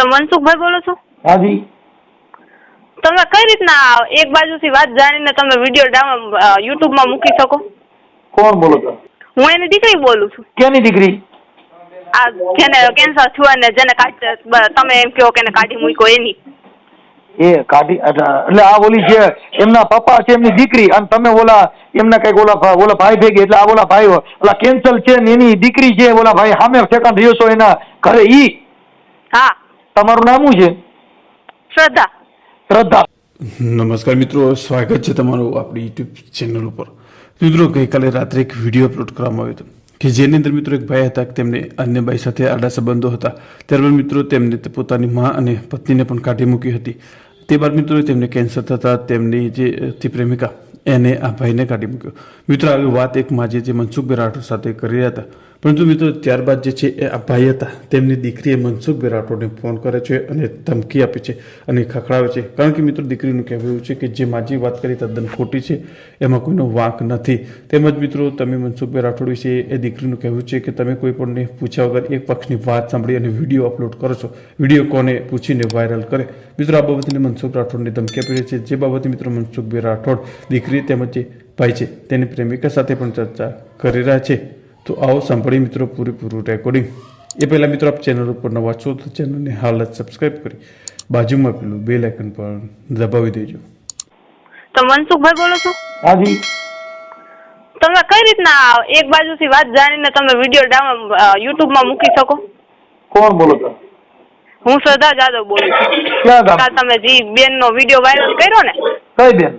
તમે મનસુખભાઈ બોલો છો? હાજી. તમે કઈ રીતના એક બાજુથી વાત જાણીને તમે વીડિયો ડાઉન યુટ્યુબમાં મૂકી શકો? કોણ બોલો છો? હું એની દીકરી બોલું છું. કેની દીકરી? આ જેને કેન્સર થયું અને જેને તમે એમ કહો કે એને કાઢી મૂક્યો એની. એ કાઢી એટલે આ ઓલી છે એમના પપ્પા છે એમની દીકરી અને તમે ઓલા એમના કંઈક ઓલા ઓલા ભાઈ ભેગી એટલે આ ઓલા ભાઈ ઓલા કેન્સલ છે ને એની દીકરી છે ઓલા ભાઈ સામે ઠેકાણ રહ્યો છો એના ઘરે ઈ? હા. તમારું નામ શું છે? શ્રદ્ધા. શ્રદ્ધા. નમસ્કાર મિત્રો સ્વાગત છે તમારું આપણી યુટ્યુબ ચેનલ ઉપર. મિત્રો ગઈકાલે રાત્રે એક વીડિયો અપલોડ કરવામાં આવ્યો હતો કે જેની અંદર મિત્રો એક ભાઈ હતા તેમને અન્ય ભાઈ સાથે આડા સંબંધો હતા. ત્યારબાદ મિત્રો તેમને પોતાની મા અને પત્નીને પણ કાઢી મૂકી હતી. તે બાદ મિત્રો તેમને કેન્સર થતા તેમની જે પ્રેમિકા એને આ ભાઈને કાઢી મૂક્યો. મિત્રો આવી વાત એક માજી જે મનસુખ રાઠોડ સાથે કરી રહ્યા હતા. પરંતુ મિત્રો, ત્યારબાદ જે છે એ આ ભાઈ હતા, તેમની દીકરીએ મનસુખભાઈ રાઠોડને ફોન કરે છે અને ધમકી આપે છે અને ખખડાવે છે. કારણ કે મિત્રો, દીકરીનું કહેવું એવું છે કે જે માજી વાત કરી તદ્દન ખોટી છે, એમાં કોઈનો વાંક નથી. તેમજ મિત્રો, તમે મનસુખભાઈ રાઠોડ વિશે એ દીકરીનું કહેવું છે કે તમે કોઈ પણને પૂછ્યા વગર એક પક્ષની વાત સાંભળી અને વીડિયો અપલોડ કરો છો. વીડિયો કોને પૂછીને વાયરલ કરે? મિત્રો, આ બાબતને મનસુખ રાઠોડને ધમકી આપી રહી છે. જે બાબતે મિત્રો મનસુખભાઈ રાઠોડ દીકરી તેમજ જે ભાઈ છે, તેની પ્રેમિકા સાથે પણ ચર્ચા કરી રહ્યા છે. તો આવો સાંભળી મિત્રો પૂરેપૂરું રેકોર્ડિંગ એ પહેલાં મિત્રો આપ ચેનલ ઉપર નવા છો તો ચેનલને હાલ જ સબસ્ક્રાઈબ કરી બાજુમાં પેલું બેલ આઇકન પણ દબાવી દેજો. તમે મનસુખભાઈ બોલો છો? હાજી તમે કઈ રીતના એક બાજુથી વાત જાણીને તમે વીડિયો ડાઉન યુટ્યુબમાં મૂકી શકો? કોણ બોલો છો? હું શ્રદ્ધા જાદવ બોલું છું. તમે જી બેન બેનનો વીડિયો વાયરલ કર્યો ને? કઈ બેન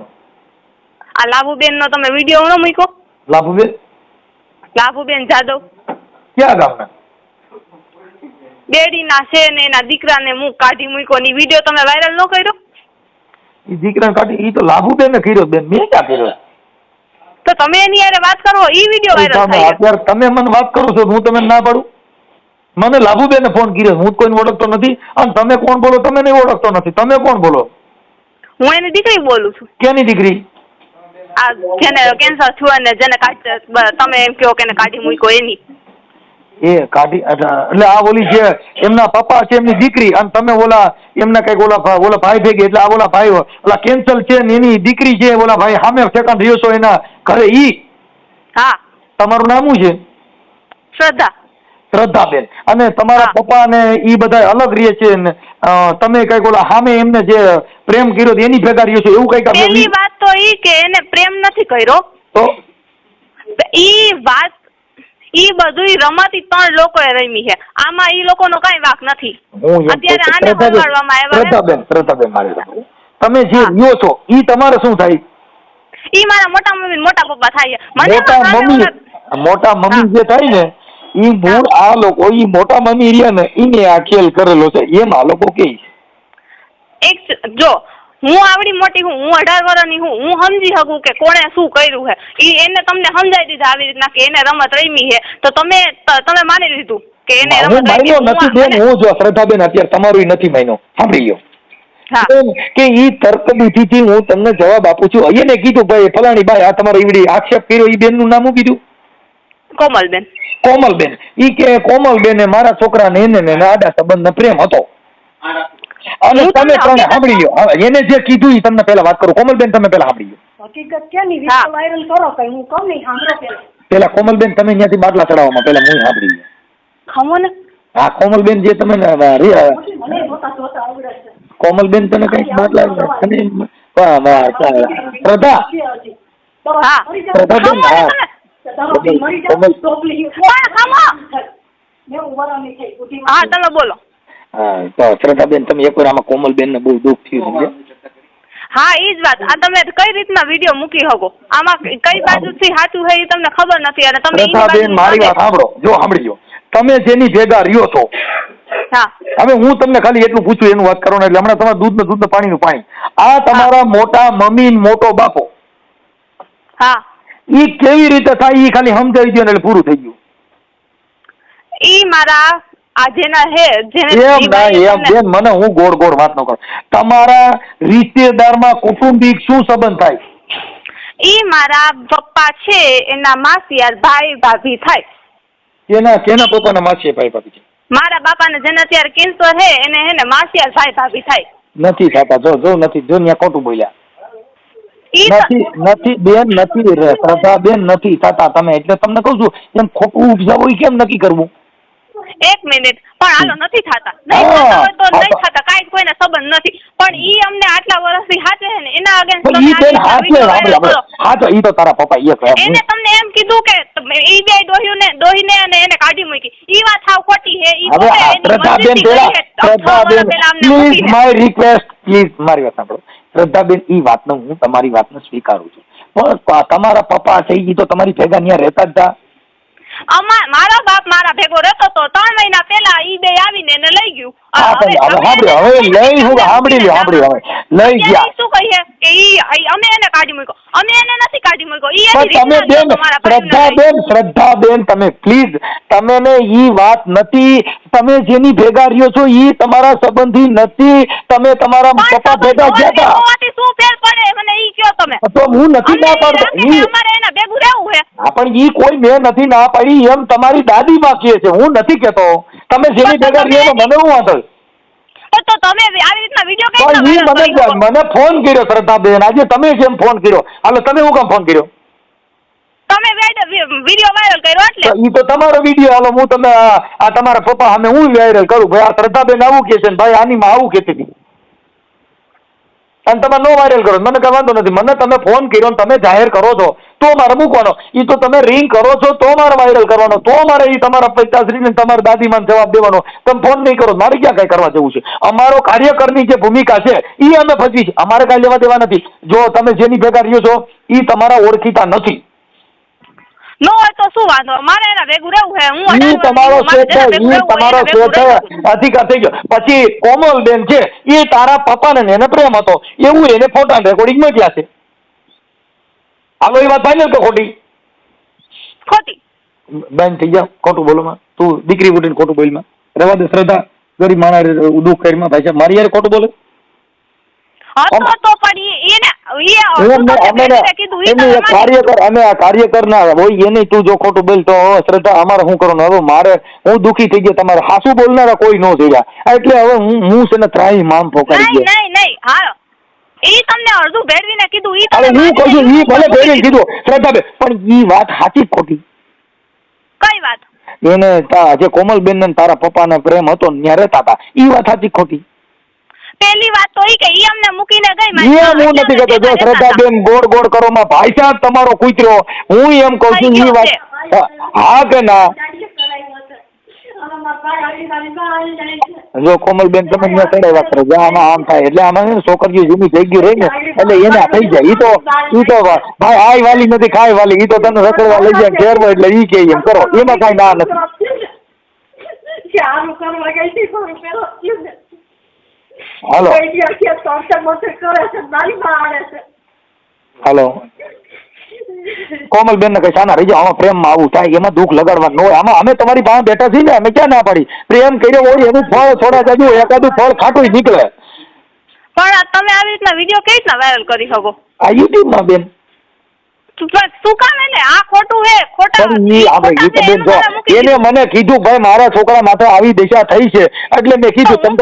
આ લાભુબેનનો તમે વીડિયો ન મૂક્યો? લાભુબેન? લાભુબેન જાદવ. ક્યાં ગામના? ડેડીના છે ને એના દીકરાને હું કાઢી મૂક્યો ની વીડિયો તમે વાયરલ ન કર્યો? એ દીકરાને કાઢી એ તો લાભુબેન કર્યો બેન. મેં ક્યાં કર્યો? તો તમે એની યારે વાત કરો એ વીડિયો વાયરલ થાય અત્યારે તમે મને વાત કરો છો હું તમને ના પાડું? મને લાભુબેન ફોન કર્યો હું કોઈને ઓળખતો નથી. અને તમે કોણ બોલો તમે નહીં ઓળખતો નથી. તમે કોણ બોલો? હું એની દીકરી બોલું છું. કેની દીકરી? આ જેને કેન્સર થયું અને જેને કાઢી તમે એમ કહો કે એને કાઢી મૂક્યો એની. એ કાઢી એટલે આ ઓલી છે એમના પપ્પા છે એમની દીકરી અને તમે ઓલા એમના કંઈક ઓલા ઓલા ભાઈ ભેગી એટલે આ ઓલા ભાઈ ઓલા કેન્સલ છે ને એની દીકરી છે ઓલા ભાઈ સામે સેકન્ડ રહ્યો છો એના ઘરે ઈ? હા. તમારું નામ શું છે? શ્રદ્ધા. શ્રદ્ધાબેન. અને તમારા પપ્પા ને ઈ બધા અલગ રહે છે ને તમે કંઈક ઓલા સામે એમને જે પ્રેમ કર્યો એની ભેગા રહ્યો છો એવું કંઈક એની વાત તો ઈ કે એને પ્રેમ નથી કર્યો. તો? ઈ વાત ઈ બધું રમાતી ત્રણ લોકોએ રમી છે. આમાં ઈ લોકોનો કઈ વાક નથી. અત્યારે આને શ્રદ્ધાબેન, આવ્યા શ્રદ્ધાબેન શ્રદ્ધાબેન મારી તમે જે. રહ્યો છો ઈ તમારે શું થાય? ઈ મારા મોટા મમ્મી મોટા પપ્પા થાય મને મોટા મમ્મી મોટા મમ્મી જે થાય ને ઈ મૂળ આ લોકો ઈ મોટા મમ્મી રહ્યા ને ઈને આ ખેલ કરેલો છે. એમ આ લોકો કે. એક જો હું આવડી મોટી હું હું અઢાર વર્ષની હું હું સમજી શકું કે કોણે શું કર્યું છે. ઈ એને તમને સમજાવી દીધા આવી રીતના કે એને રમત રમી છે. તો તમે તમે માની લીધું કે એને હું રમત રમી નથી બેન હું- હું જો શ્રદ્ધાબેન અત્યારે તમારું નથી માન્યો. સાંભળી ગયો કે ઈ તર્ક દીધી હું તમને જવાબ આપું છું. એને કીધું ભાઈ ફલાણી ભાઈ આ તમારો ઈવડી આક્ષેપ કર્યો ઈ બેનનું નામ શું કીધું? કોમલબેન કોમલબેન ઈ કે કોમલબેન મારા છોકરાને એને ને એને આડા સંબંધનો પ્રેમ હતો. અને તમે ત્રણે સાંભળી લ્યો. હવે એને જે કીધું એ તમને પહેલા વાત કરું. કોમલબેન તમે પહેલા સાંભળી લ્યો. હકીકત છે ને વાયરલ કરો કઈ હું કહું નહીં સાંભળો પહેલા પહેલા કોમલબેન તમે ત્યાંથી બાટલા ચડાવવામાં પહેલા હું સાંભળી લ્યો. ખમો ને. હા કોમલબેન જે તમે ને, અ, રે- મને જોતા જોતા આવડે છે. કોમલબેન તમે કંઈક બાટલા હા, શ્રદ્ધા પ્રભાબેન, હા. તમે. તમારી મરી કોમલ. જાય ટોપલી પણ ખમો નેવું વર્ષની થઈ બુદ્ધિ હા તમે બોલો. હા તો શ્રદ્ધાબેન તમે એકવાર આમાં કોમલબેન ને બહુ દુઃખ થયું સમજ્યા? હા ઈ જ વાત. આ તમે કઈ રીતના વીડિયો મૂકી શકો? આમાં કઈ બાજુથી સાચું છે એ તમને ખબર નથી અને તમે પ્રથાબેન મારી વાત સાંભળો. જો સાંભળજો. તમે જેની ભેગા રહ્યો છો હા. હવે હું તમને ખાલી એટલું પૂછું એનું વાત કરો ને એટલે હમણાં તમારા દૂધ ને દૂધ ને પાણી. આ તમારા મોટા મમ્મી મોટો બાપો. હા. ઈ કેવી રીતે થાય એ ખાલી સમજાવી દો એટલે પૂરું થઈ ગયું. ઈ મારા આ જેના હે જેને એમ ના એમ બેન મને હું ગોળ ગોળ વાત ન કરું. તમારા રિશ્તેદારમાં કુટુંબિક શું સંબંધ થાય? ઈ મારા પપ્પા છે એના માસિયાર ભાઈ ભાભી થાય. કેના કેના પપ્પાના ભાઈ ભાભી છે? મારા બાપાને જેને અત્યારે કેન્સર હે એને હે ને માસિયાર ભાઈ ભાભી થાય. નથી થતા જો જો નથી જો ત્યાં ખોટું બોલ્યા. નથી નથી બેન નથી શ્રદ્ધા બેન નથી થતા તમે. એટલે તમને કહું છું એમ ખોટું ઉપજાવું એ કેમ નક્કી કરવું? એક મિનિટ. પણ હાલો નથી થતા. નહીં થતા હોય તો નહીં થતા. કાંઈ કોઈને સંબંધ નથી. પણ ઈ અમને આટલા વર્ષથી હાચે છે ને એના અગેન્સ્ટ તમે ઈ બેન. હા તો ઈ તો તારા પપ્પા એ કહે એને તમને એમ કીધું કે ઈ બે ડોહીને ડોહીને અને એને કાઢી મૂકી. ઈ વાત સાવ ખોટી છે. ઈ હવે એની શ્રદ્ધાબેન પેલા અમને પ્લીઝ માય રિક્વેસ્ટ પ્લીઝ મારી વાત સાંભળો. શ્રદ્ધાબેન એ વાતનો હું તમારી વાતને સ્વીકારું છું. પણ તમારા પપ્પા છે ગઈ તો તમારી ભેગા ત્યાં રહેતા જ હતા અમા- મારા બાપ મારા ભેગો રહેતો તો ત્રણ મહિના પહેલા ઈ બે આવીને એને લઈ ગયું. હા પણ તમે સાંભળ્યો હવે લઈ હું સાંભળી લ્યો સાંભળી હવે. લઈ ગયા. શું કહીએ કે ઈ ઈ અમે એને કાઢી મૂક્યો. અમે એને નથી કાઢી મૂક્યો. ઈ એની તમે રીતના જ બેન તમે પ્લીઝ તમે ને ઈ વાત નથી. તમે જેની ભેગા રહ્યો છો ઈ તમારા સંબંધી નથી. તમે તમારા પપ્પા ભેગા ગયા હતા. શું ફેર પડે? મને ઈ કયો તમે? તો હું નથી ના પાડતો. ઈ એના ભેગું રહેવું છે હા? પણ ઈ કોઈ મેં નથી ના પાડી એમ તમારી દાદી માં કહે છે હું નથી કેતો. તમે જેની ભેગા રહ્યો મને હું વાંધો? તો તમે આવી રીતના વિડિયો કઈ મને મને ફોન કર્યો શ્રદ્ધાબેન. આજે તમે જેમ ફોન કર્યો? હાલો તમે હું કામ ફોન કર્યો? તમે વિડિયો વાયરલ કર્યો એટલે. ઈ તો તમારો વીડિયો હાલો હું તમે આ તમારા પપ્પા સામે હું વાયરલ કરું. ભાઈ આ શ્રદ્ધાબેન આવું કે છે ભાઈ આની માં આવું કહેતી હતી. અને તમે નો વાયરલ કરો. મને કઈ નથી. મને તમે ફોન કર્યો તમે જાહેર કરો છો. તો મારે મૂકવાનો. એ તો તમે રિંગ કરો છો તો મારે વાયરલ કરવાનો. તો મારે એ તમારા પિતાશ્રીને તમારા દાદીમાને જવાબ દેવાનો. તમે ફોન નહીં કરો. મારે ક્યાં કાંઈ કરવા જવું છે? અમારો કાર્યકરની જે ભૂમિકા છે એ અમે ભજવી છે અમારે કાંઈ લેવા દેવા નથી. જો તમે જેની ભેગા રહ્યો છો એ તમારા ઓળખીતા નથી. નો હોય તો શું વાંધો? મારે એના ભેગું રહેવું છે. હું ઈ તમારો મારે છે ઈ તમારો એના છે ભેગું રહેવું. અધિકાર થઈ ગયો. પછી કોમલબેન છે એ તારા પપ્પાને ને એને પ્રેમ હતો. એવું એને ફોટા રેકોર્ડિંગ મોકલ્યા છે. હાલો એ વાત ફાઇનલ કે ખોટી? ખોટી. બેન થઈ જાવ ખોટું બોલો માં. તું દીકરી ઉઠીને ખોટું બોલમાં. દે શ્રદ્ધા. ગરીબ માણા દુઃખ કરી માં ભાઈ મારી યાર ખોટું બોલે. હતો તો પણ ઈ- એને ઈ હું હતું તો અમે- તે અમે બેનને કીધું ઈ એમની તમે એક માની કાર્યકર અમે આ કાર્યકર ના હોય એને તું જો ખોટું બોલ તો શ્રદ્ધા અમારે શું કરવાનું? હવે મારે હું દુખી થઈ ગયો તમારે હાસુ બોલનારા કોઈ ન થયા એટલે હવે હું હું છે ને ત્રાહી મામ ફોકારી ગયો. નહીં નહીં હા. ઈ તમને અડધું ભેળવીને કીધું ઈ હવે હું કહું ઈ ભલે ભેગી કીધું. શ્રદ્ધાબેન પણ ઈ વાત સાચી ખોટી? કઈ વાત? એને તા- જે કોમલબેન ને તારા પપ્પાને પ્રેમ હતો ત્યાં રહેતા હતા ઈ વાત સાચી ખોટી? પેલી વાત તો ઈ કે ઈ અમને મૂકીને ગઈ મારી એમ હું નથી કહેતો જો શ્રદ્ધા બેન હતા. શ્રદ્ધાબેન ગોળ ગોળ કરો માં ભાઈ સાહેબ તમારો કૂતરો હું એમ કહું છું ઈ વાત હા, કે ના. જો કોમલબેન તમે ત્યાં વાત કરો. જ્યાં આમાં આમ થાય એટલે આમાં છોકરીઓ જૂની થઈ ગયું રહી ને એટલે એને થઈ જાય. ઈ તો ઈ તો ભાઈ આય વાલી નથી ખાય વાલી. ઈ તો તને રખડવા લઈ જાય ફેરવો એટલે ઈ કે એમ કરો. એમાં કઈ ના નથી. હાલો હાલો કોમલબેન ને કઈ સાના રહી જાઓ પ્રેમમાં આવું થાય એમાં દુઃખ લગાડવા ન હોય. આમાં અમે તમારી પાસે બેઠા છીએ ને અમે ક્યાં ના પાડી? પ્રેમ કર્યો હોય એનું ફળ થોડા જાજુ એકાદું ફળ ખાટું નીકળે. પણ તમે આવી રીતના વીડિયો કઈ રીતના વાયરલ કરી શકો? આ યુટ્યુબમાં બેન એને મને કીધું ભાઈ મારા છોકરા માથે આવી દિશા થઈ છે. એટલે મેં કીધું હું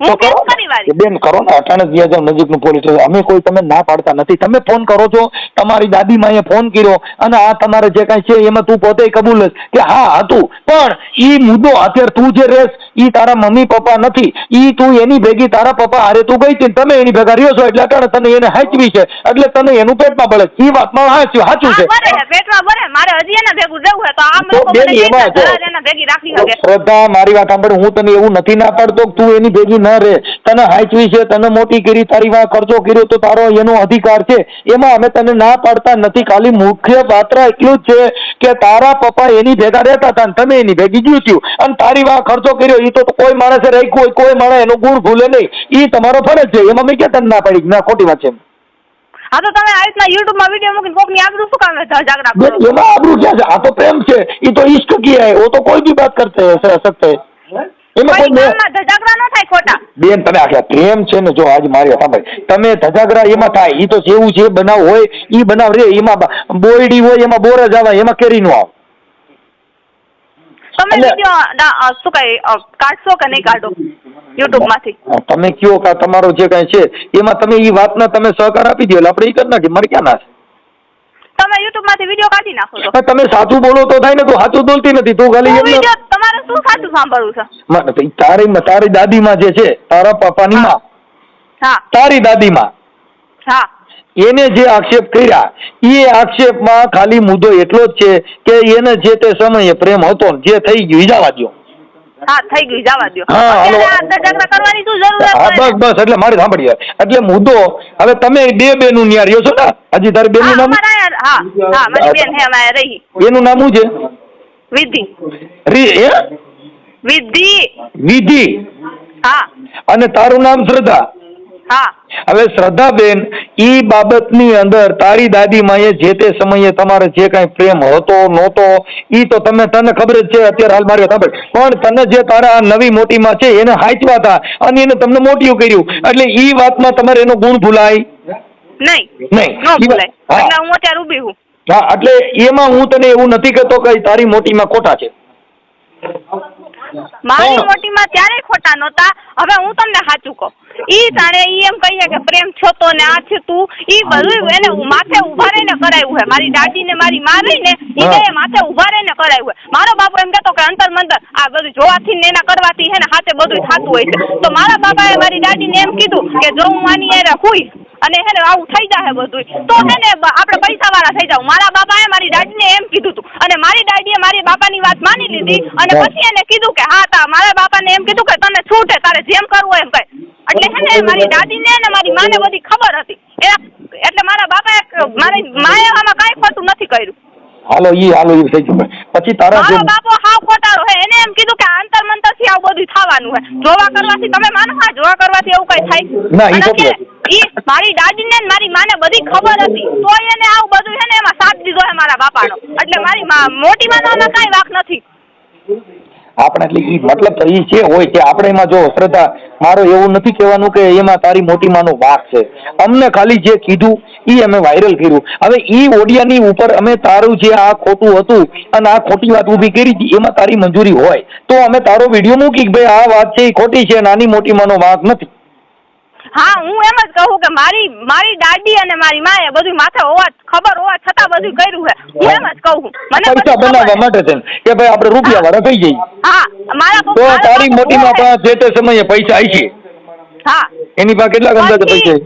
ને. બેન કરો ને અટાણે જ્યાં જાવ નજીકનું પોલીસ સ્ટેશન અમે કોઈ તમે ના પાડતા નથી. તમે ફોન કરો છો. તમારી દાદી માએ ફોન કર્યો અને આ તમારે જે કાંઈ છે એમાં તું પોતે કબૂલ જ કે હા હતું. પણ ઈ મુદ્દો અત્યારે તું જે રેસ ઈ તારા મમ્મી પપ્પા નથી. ઈ તું એની ભેગી તારા પપ્પા હારે તું ગઈ હતી તમે એની ભેગા રહ્યો છો. એટલે અટાણે તને એને હાચવી છે. એટલે તને એનું પેટમાં પડે એ ઈ વાતમાં હાચ્યું સાચું છે. શ્રદ્ધા મારી વાત સાંભળ. હું તને એવું નથી ના પાડતો તું એની ભેગી ન રહે. તને હાચવી છે તને મોટી કરી તારી વાં ખર્ચો કર્યો તો તારો એનો અધિકાર છે. એમાં અમે તને ના પાડતા નથી. ખાલી મુખ્ય પાત્ર એટલું જ છે કે તારા પપ્પા એની ભેગા રહેતા હતા તમે એની ભેગી જીવ્યું અને તારી વાં ખર્ચો કર્યો એ તો કોઈ માણસે રાખ્યું હોય કોઈ માણસ એનો ગુણ ભૂલે નહીં. એ તમારો ફરજ છે. એમાં અમે ક્યાં તને ના પાડી? ના ખોટી વાત છે આ તો તમે આ રીતના યુટ્યુબ વીડિયો મૂકીને કોકની આબરૂ શું કામ છે? આ તો પ્રેમ છે. એ તો ઈશ્ક કિયા હે વો તો કોઈ ભી બાત કરતે હે સકતે હે એમાં ધજાગરા ન થાય ખોટા. બેન તમે આખા પ્રેમ છે ને જો આજ મારી સાંભળ. તમે ધજાગરા એમાં થાય. એ તો જેવું જે બનાવ હોય એ બનાવ રે. એમાં બોરડી બોયડી હોય એમાં બોર જ આવે એમાં કેરી નો આવે. તમે એટલે- શું કઈ કાઢશો કે નહીં કાઢો? યુટ્યુબમાંથી. તમે કયો કે તમારો જે કઈ છે એમાં તમે એ વાતના તમે સહકાર આપી દો એટલે આપણે એ કરી નાખીએ. મને ક્યાં ના છે? તમે YouTube માંથી વિડિયો કાઢી નાખો તો. તમે સાચું બોલો તો થાય ને તું સાચું બોલતી નથી તું ખાલી તમારે શું સાચું સાંભળવું છે? માં- તો તારી તારી દાદીમાં જે છે તારા પપ્પાની માં. હા તારી દાદીમાં. હા. એને જે આક્ષેપ કર્યા એ આક્ષેપમાં ખાલી મુદ્દો એટલો જ છે કે એને જે તે સમયે પ્રેમ હતો જે થઈ ગયું ઈ જવા દ્યો. હા થઈ ગયું જવા દો હા, હાલો. અત્યારે આ કરવાની શું જરૂર હા બસ બસ એટલે મારે સાંભળી એટલે મુદ્દો હવે તમે બે બેનું ન્યા રહ્યો છો ને? હજી તારી બેનનું નામ? હા હા મારી બેન હે અમારે રહી. એનું નામ શું છે? વિધિ રી હે? વિધિ વિધિ. હા. અને તારું નામ શ્રદ્ધા? હા. હવે શ્રદ્ધાબેન ઈ બાબતની અંદર તારી દાદીમાએ જે તે સમયે તમારે જે કાંઈ પ્રેમ હતો નહોતો ઈ તો તમે તને ખબર જ છે અત્યારે હાલ મારી ખબર પણ તને જે તારા આ નવી મોટીમાં છે એને હાચવા હતા અને એને તમને મોટિયું કર્યું. એટલે ઈ વાતમાં તમારે એનો ગુણ ભૂલાય? નહીં. નહીં. ભૂલાય. હા. એટલે હું અત્યારે ઊભી હું હા એટલે એમાં હું તને એવું નથી કહેતો કે તારી મોટીમાં ખોટા છે. મારી મોટીમાં ત્યારે ખોટા નહોતા. હવે હું તમને સાચું કહું. ઈ તારે ઈ એમ કહીએ કે પ્રેમ છો તો ને આ છે તું. ઈ બધું એને માથે ઊભા રહીને કરાયું હે મારી દાદી ને મારી માં રહી ને ઈ બે માથે ઊભા રહીને કરાયું હે મારો બાપુ એમ કહેતો કે અંતર મંતર આ બધું જોવાથી ને એના કરવાથી હે ને હાથે બધું થતું હોય છે. તો મારા બાપાએ મારી દાદીને એમ કીધું કે જો હું આની હારે હુઈશ અને હે ને આવું થઈ જાય બધું તો હે ને આપણે પૈસા વાળા થઈ જાવ મારા બાપાએ મારી દાદીને એમ કીધું હતું અને મારી દાદીએ મારી બાપાની વાત માની લીધી. અને પછી એને કીધું કે હા તા મારા બાપાને એમ કીધું કે તને છૂટ તારે જેમ કરવું એમ કર એટલે હે ને મારી દાદીને ને મારી માને બધી ખબર હતી. એટલે મારા બાપાએ મારી માએ આમાં કાંઈ ખોટું નથી કર્યું. હાલો ઈ હાલો ઈ થઈ ગયું. પછી તારા જે બાપો હાવ ખોટારો હે. એને એમ કીધું કે આંતર મંતરથી આવું બધું થવાનું હે. જોવા કરવાથી તમે માનો? હા જોવા કરવાથી એવું કઈ થાય? ના, ઈ ખોટું ઈ મારી દાદીને ને મારી માને બધી ખબર હતી. તોય એને આવું બધું છે ને એમાં સાથ દીધો હે મારા બાપાનો. એટલે મારી મોટી માનો આમાં કાંઈ વાક નથી. આપણે એટલે ઈ મતલબ ઈ છે હોય કે આપણે એમાં જો શ્રદ્ધા મારો એવું નથી કહેવાનું કે એમાં તારી મોટી માનો વાક છે. અમને ખાલી જે કીધું, ઈ અમે વાયરલ કર્યું. હવે ઈ ઓડિયાની ઉપર અમે તારું જે આ ખોટું હતું અને આ ખોટી વાત ઊભી કરી હતી, એમાં તારી મંજૂરી હોય. તો અમે તારો વીડિયો મૂકી કે ભાઈ આ વાત છે એ ખોટી છે, નાની મોટી માનો વાક નથી. હા હું એમ જ કહું કે મારી મારી દાદી અને મારી માએ બધું માથે હોવા ખબર હોવા છતાં બધું કર્યું છે. હું એમ જ કહું મને પૈસા બનાવવા માટે છે કે ભાઈ આપણે રૂપિયા વાળા થઈ જઈએ. હા મારા તો તારી મોટી માં પણ જે તે સમયે પૈસા આવી છે. હા. એની પાસે કેટલા અંદાજે પૈસા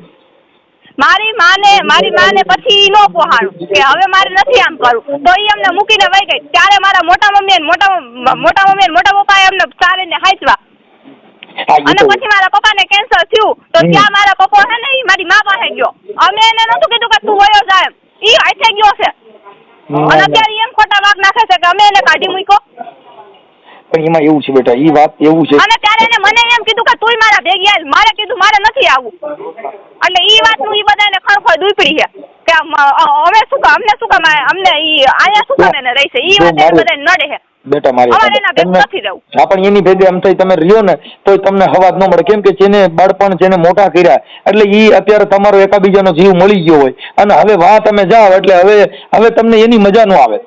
મારી માને મારી માને પછી નો પોહાણું કે હવે મારે નથી આમ કરવું. તો ઈ અમને મૂકીને વહી ગઈ. ત્યારે મારા મોટા મમ્મી મોટા મોટા મમ્મી મોટા પપ્પાએ અમને ચાલીને હાચવા હા, ઈ અને પછી મારા પપ્પાને કેન્સર થયું. તો ત્યાં મારા પપ્પા છે ને મારી મા પાસે ગયો. અમે એને નતું કીધું કે તું વયો જાય ઈ હાથે ગયો છે. અને અત્યારે એમ ખોટા વાગ નાખે છે કે અમે એને કાઢી મૂક્યો. પણ એમાં એવું છે બેટા ઈ વાત એવું છે. અને ત્યારે એને મને એમ કીધું કે તું મારા ભેગી આવ મારે કીધું મારે નથી આવું. એટલે ઈ વાતનું ઈ બધાને ખળખળ દુપડી છે કે અમે શું કામ અમને શું કામ અમને ઈ આયા શું કામ એને રહેશે? ઈ વાત બધાને નડે છે. બેટા મારી નથી રહેવું. હા પણ એની ભેગે એમ થઈ તમે રહ્યો ને તો તમને હવાજ ન મળે. કેમ કે જેને બાળપણ જેને મોટા કર્યા એટલે ઈ અત્યારે તમારો એકાબીજાનો જીવ મળી ગયો હોય. અને હવે વાહ તમે જાઓ એટલે હવે હવે તમને એની મજા ન આવે.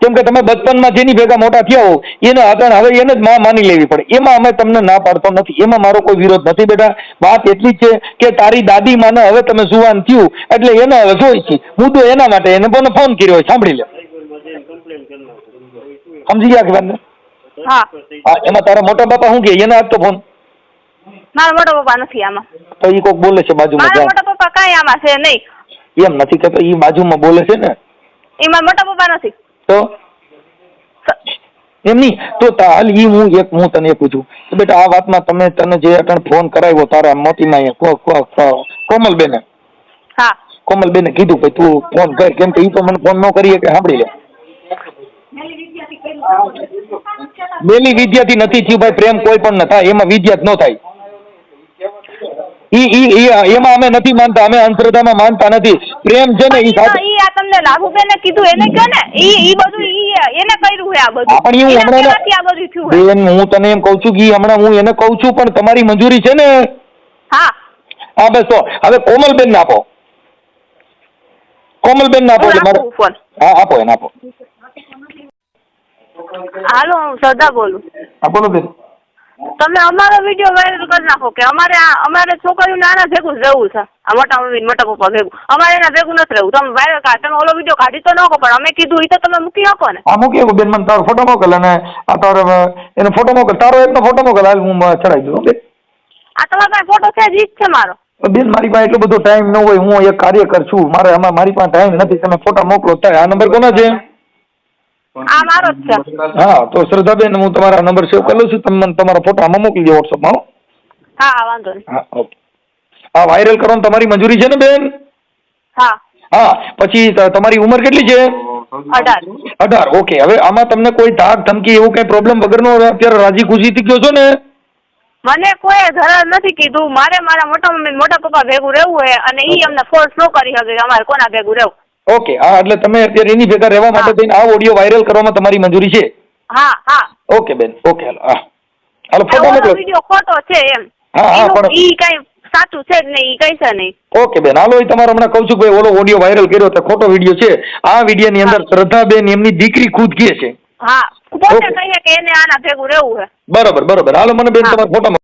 કેમ કે તમે બચપનમાં જેની ભેગા મોટા થયા હો એને આગળ હવે એને જ માં માની લેવી પડે. એમાં અમે તમને ના પાડતો નથી. એમાં મારો કોઈ વિરોધ નથી બેટા. વાત એટલી જ છે કે તારી દાદી માને હવે તમે જુવાન થયું એટલે એને હવે જોઈ છે. મુદ્દો એના માટે. એને મને ફોન કર્યો હોય સાંભળી લે સમજી ગયા કે વાત હા. હા એમાં તારા મોટા બાપા શું કે? એને આપતો ફોન મારા મોટા પપ્પા નથી આમાં. તો ઈ કોક બોલે છે બાજુમાં મારા. મોટા પપ્પા કાંઈ આમાં છે નહીં. એમ નથી કહેતો ઈ બાજુમાં બોલે છે ને? એમાં મારા મોટા પપ્પા નથી. તો? એમ નહીં. તો હાલ ઈ હું એક હું તને પૂછું. કે બેટા આ વાતમાં તમે તને જે અટણ ફોન કરાવ્યો તારા મોટી માં કોમલબેને? હા. કોમલબેને કીધું કે તું ફોન કર. કેમ કે ઈ તો મને ફોન ન કરીએ કે સાંભળી લે. બેલી વિદ્યાથી નથી થયું ભાઈ પ્રેમ કોઈ પણ ન થાય એમાં વિદ્યા જ ન થાય. ઈ ઈ ઈ એમાં અમે નથી માનતા અમે અંધશ્રદ્ધામાં માનતા નથી. પ્રેમ છે ને ઈ પણ સાચું ઈ આ તમને લાભુબેને કીધું એને કયો ને ઈ ઈ બધું ઈ એને કર્યું છે આ બધું. પણ હું હમણાં કહેવાથી આ બધું થયું છે બેન હું તને એમ કહું છું કે હમણાં હું એને કહું છું પણ તમારી મંજૂરી છે ને? હા. હા બસ તો. હવે કોમલબેન ને આપો કોમલબેન ને આપો હા આપો એને આપો. હાલો હું શ્રદ્ધા બોલું. હા બોલો બેન. તમે અમારો વીડિયો વાયરલ કરી નાખો કે અમારે આ અમારે છોકરીઓને આના ભેગું જ રહેવું છે. આ મોટા મમ્મી મોટા પપ્પા ભેગું. અમારે એના ભેગું નથી રહેવું. તમે વાયરલ કાઢ તમે ઓલો વીડિયો કાઢી તો નાખો પણ અમે કીધું એ તો તમે મૂકી નાખો ને. હા મૂકી આપું બેન મને તારો ફોટો મોકલ અને આ તારો એનો ફોટો મોકલ. તારો એકનો ફોટો મોકલ હાલ હું ચડાવી દઉં બેન. આ તમારા પાસે ફોટો છે જ ઈ જ છે મારો. બેન મારી પાસે એટલો બધો ટાઈમ ન હોય હું એક કાર્યકર છું. મારે આમાં મારી પાસે ટાઈમ નથી. તમે ફોટા મોકલો આ નંબર કોનો છે? આ મારો જ છે. હા તો શ્રદ્ધાબેન હું તમારા નંબર સેવ કરી લઉં છું. તમે મને તમારા ફોટામાં મોકલી દો વોટ્સઅપમાં હા. હા વાંધો નહીં. હા ઓકે. હા વાયરલ કરવાની તમારી મંજૂરી છે ને બેન? હા. હા પછી તમારી ઉંમર કેટલી છે? અઢાર. અઢાર ઓકે. હવે આમાં તમને કોઈ ધાક ધમકી એવું કઈ પ્રોબ્લેમ વગરનો અત્યારે રાજી ખુશીથી ગયો છો ને? મને કોઈ ધરાર નથી કીધું. મારે મારા મોટા મમ્મી મોટા પપ્પા ભેગું રહેવું છે અને ઈ અમને ફોર્સ ન કરી શકે અમારે કોના ભેગું રહેવું. ઓકે હા એટલે તમે અત્યારે એની ભેગા રહેવા માટે થઈને આ ઓડિયો વાયરલ કરવામાં તમારી મંજૂરી છે? હા હા. ઓકે બેન. ઓકે હાલો હા. હાલો ફોટો મોકલો. વિડિયો ખોટો છે એમ. હા, હા, પણ- ઈ કઈ સાચું છે જ નહીં ઈ કઈ છે નહીં. ઓકે બેન. હાલો એ તમારે હમણાં કહું છું ભાઈ ઓલો ઓડિયો વાયરલ કર્યો તો ખોટો વીડિયો છે. આ વિડીયોની અંદર શ્રદ્ધાબેન એમની દીકરી ખુદ કહે છે. હા. પોતે કહે કે એને આના ભેગું રહેવું છે. બરોબર બરોબર. હાલો મને બેન તમારા ફોટા